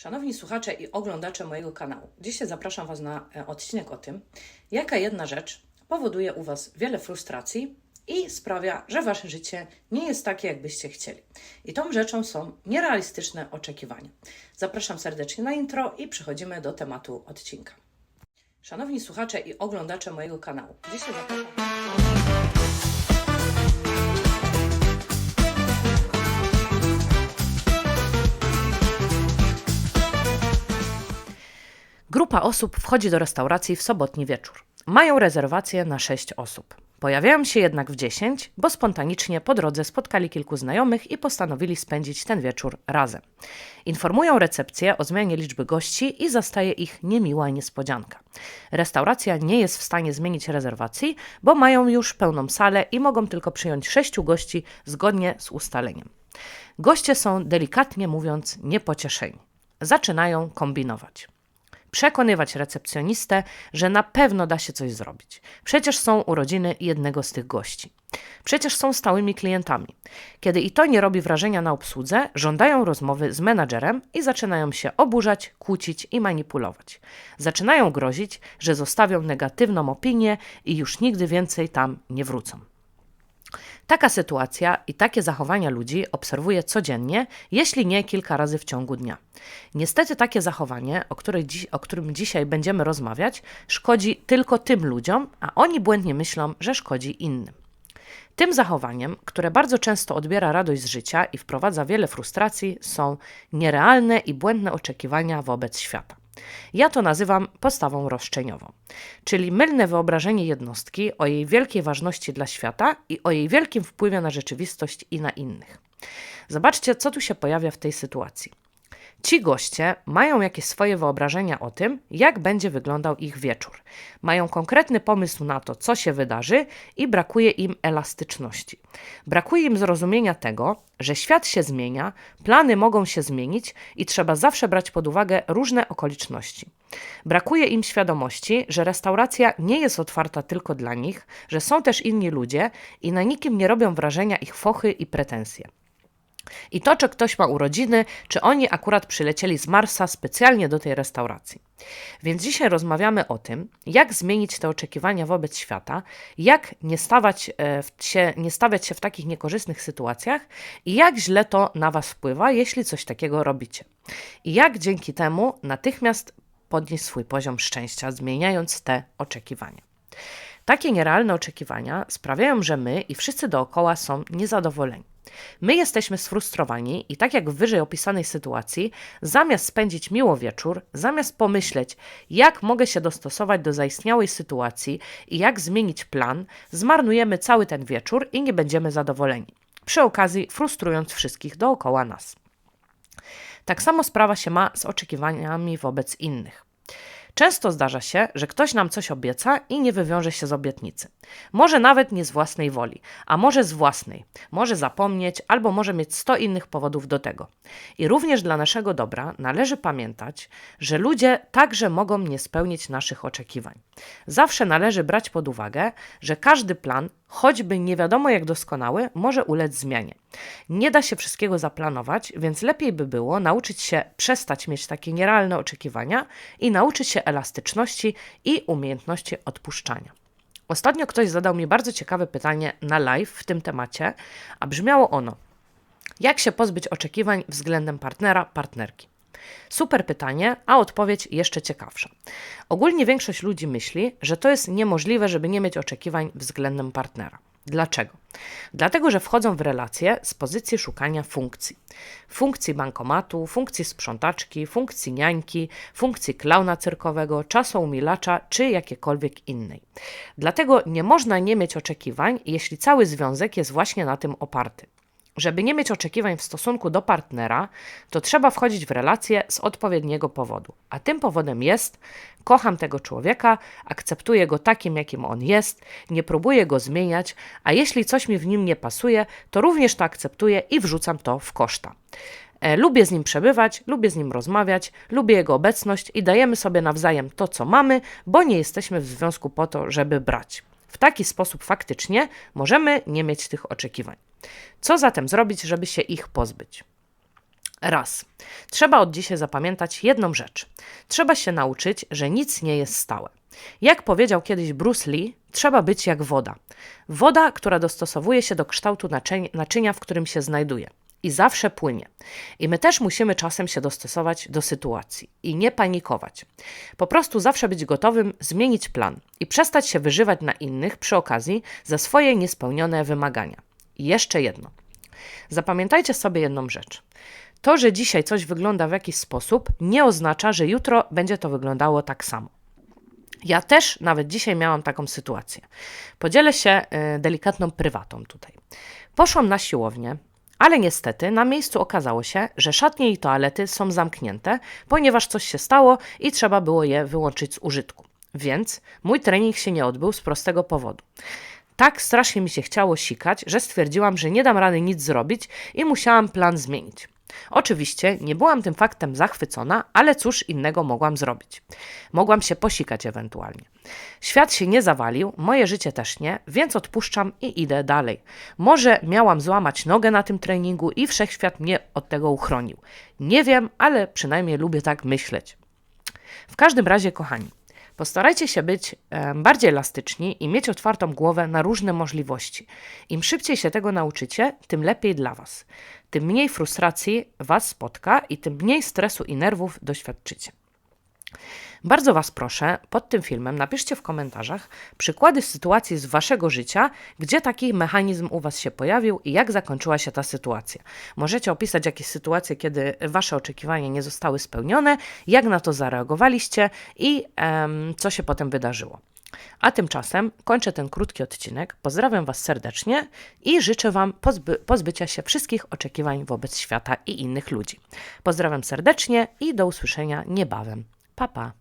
Szanowni słuchacze i oglądacze mojego kanału, dzisiaj zapraszam Was na e, odcinek o tym, jaka jedna rzecz powoduje u Was wiele frustracji i sprawia, że Wasze życie nie jest takie, jakbyście chcieli. I tą rzeczą są nierealistyczne oczekiwania. Zapraszam serdecznie na intro i przechodzimy do tematu odcinka. Szanowni słuchacze i oglądacze mojego kanału, dzisiaj zapraszam. Grupa osób wchodzi do restauracji w sobotni wieczór. Mają rezerwację na 6 osób. Pojawiają się jednak w 10, bo spontanicznie po drodze spotkali kilku znajomych i postanowili spędzić ten wieczór razem. Informują recepcję o zmianie liczby gości i zastaje ich niemiła niespodzianka. Restauracja nie jest w stanie zmienić rezerwacji, bo mają już pełną salę i mogą tylko przyjąć 6 gości zgodnie z ustaleniem. Goście są delikatnie mówiąc niepocieszeni. Zaczynają kombinować przekonywać recepcjonistę, że na pewno da się coś zrobić. Przecież są urodziny jednego z tych gości. Przecież są stałymi klientami. Kiedy i to nie robi wrażenia na obsłudze, żądają rozmowy z menadżerem i zaczynają się oburzać, kłócić i manipulować. Zaczynają grozić, że zostawią negatywną opinię i już nigdy więcej tam nie wrócą. Taka sytuacja i takie zachowania ludzi obserwuję codziennie, jeśli nie kilka razy w ciągu dnia. Niestety takie zachowanie, o, której dzi- o którym dzisiaj będziemy rozmawiać, szkodzi tylko tym ludziom, a oni błędnie myślą, że szkodzi innym. Tym zachowaniem, które bardzo często odbiera radość z życia i wprowadza wiele frustracji, są nierealne i błędne oczekiwania wobec świata. Ja to nazywam postawą roszczeniową, czyli mylne wyobrażenie jednostki o jej wielkiej ważności dla świata i o jej wielkim wpływie na rzeczywistość i na innych. Zobaczcie, co tu się pojawia w tej sytuacji. Ci goście mają jakieś swoje wyobrażenia o tym, jak będzie wyglądał ich wieczór. Mają konkretny pomysł na to, co się wydarzy i brakuje im elastyczności. Brakuje im zrozumienia tego, że świat się zmienia, plany mogą się zmienić i trzeba zawsze brać pod uwagę różne okoliczności. Brakuje im świadomości, że restauracja nie jest otwarta tylko dla nich, że są też inni ludzie i na nikim nie robią wrażenia ich fochy i pretensje. I to, czy ktoś ma urodziny, czy oni akurat przylecieli z Marsa specjalnie do tej restauracji. Więc dzisiaj rozmawiamy o tym, jak zmienić te oczekiwania wobec świata, jak nie stawać, e, się, nie stawiać się w takich niekorzystnych sytuacjach i jak źle to na Was wpływa, jeśli coś takiego robicie. I jak dzięki temu natychmiast podnieść swój poziom szczęścia, zmieniając te oczekiwania. Takie nierealne oczekiwania sprawiają, że my i wszyscy dookoła są niezadowoleni. My jesteśmy sfrustrowani i tak jak w wyżej opisanej sytuacji, zamiast spędzić miło wieczór, zamiast pomyśleć, jak mogę się dostosować do zaistniałej sytuacji i jak zmienić plan, zmarnujemy cały ten wieczór i nie będziemy zadowoleni. Przy okazji frustrując wszystkich dookoła nas. Tak samo sprawa się ma z oczekiwaniami wobec innych. Często zdarza się, że ktoś nam coś obieca i nie wywiąże się z obietnicy. Może nawet nie z własnej woli, a może z własnej. Może zapomnieć albo może mieć 100 innych powodów do tego. I również dla naszego dobra należy pamiętać, że ludzie także mogą nie spełnić naszych oczekiwań. Zawsze należy brać pod uwagę, że każdy plan, choćby nie wiadomo jak doskonały, może ulec zmianie. Nie da się wszystkiego zaplanować, więc lepiej by było nauczyć się przestać mieć takie nierealne oczekiwania i nauczyć się elastyczności i umiejętności odpuszczania. Ostatnio ktoś zadał mi bardzo ciekawe pytanie na live w tym temacie, a brzmiało ono: jak się pozbyć oczekiwań względem partnera, partnerki? Super pytanie, a odpowiedź jeszcze ciekawsza. Ogólnie większość ludzi myśli, że to jest niemożliwe, żeby nie mieć oczekiwań względem partnera. Dlaczego? Dlatego, że wchodzą w relacje z pozycji szukania funkcji. Funkcji bankomatu, funkcji sprzątaczki, funkcji niańki, funkcji klauna cyrkowego, czasomilacza czy jakiejkolwiek innej. Dlatego nie można nie mieć oczekiwań, jeśli cały związek jest właśnie na tym oparty. Żeby nie mieć oczekiwań w stosunku do partnera, to trzeba wchodzić w relacje z odpowiedniego powodu. A tym powodem jest: kocham tego człowieka, akceptuję go takim, jakim on jest, nie próbuję go zmieniać, a jeśli coś mi w nim nie pasuje, to również to akceptuję i wrzucam to w koszta. E, Lubię z nim przebywać, lubię z nim rozmawiać, lubię jego obecność i dajemy sobie nawzajem to, co mamy, bo nie jesteśmy w związku po to, żeby brać. Taki sposób faktycznie możemy nie mieć tych oczekiwań. Co zatem zrobić, żeby się ich pozbyć? Raz. Trzeba od dzisiaj zapamiętać jedną rzecz. Trzeba się nauczyć, że nic nie jest stałe. Jak powiedział kiedyś Bruce Lee, trzeba być jak woda. Woda, która dostosowuje się do kształtu naczynia, w którym się znajduje. I zawsze płynie. I my też musimy czasem się dostosować do sytuacji i nie panikować. Po prostu zawsze być gotowym zmienić plan i przestać się wyżywać na innych przy okazji za swoje niespełnione wymagania. I jeszcze jedno. Zapamiętajcie sobie jedną rzecz. To, że dzisiaj coś wygląda w jakiś sposób, nie oznacza, że jutro będzie to wyglądało tak samo. Ja też nawet dzisiaj miałam taką sytuację. Podzielę się y, delikatną prywatą tutaj. Poszłam na siłownię, ale niestety na miejscu okazało się, że szatnie i toalety są zamknięte, ponieważ coś się stało i trzeba było je wyłączyć z użytku. Więc mój trening się nie odbył z prostego powodu. Tak strasznie mi się chciało sikać, że stwierdziłam, że nie dam rady nic zrobić i musiałam plan zmienić. Oczywiście nie byłam tym faktem zachwycona, ale cóż innego mogłam zrobić? Mogłam się posikać ewentualnie. Świat się nie zawalił, moje życie też nie, więc odpuszczam i idę dalej. Może miałam złamać nogę na tym treningu i wszechświat mnie od tego uchronił. Nie wiem, ale przynajmniej lubię tak myśleć. W każdym razie, kochani, postarajcie się być bardziej elastyczni i mieć otwartą głowę na różne możliwości. Im szybciej się tego nauczycie, tym lepiej dla Was. Tym mniej frustracji Was spotka i tym mniej stresu i nerwów doświadczycie. Bardzo Was proszę, pod tym filmem napiszcie w komentarzach przykłady sytuacji z Waszego życia, gdzie taki mechanizm u Was się pojawił i jak zakończyła się ta sytuacja. Możecie opisać jakieś sytuacje, kiedy Wasze oczekiwania nie zostały spełnione, jak na to zareagowaliście i em, co się potem wydarzyło. A tymczasem kończę ten krótki odcinek. Pozdrawiam Was serdecznie i życzę Wam pozby pozbycia się wszystkich oczekiwań wobec świata i innych ludzi. Pozdrawiam serdecznie i do usłyszenia niebawem. Pa, pa.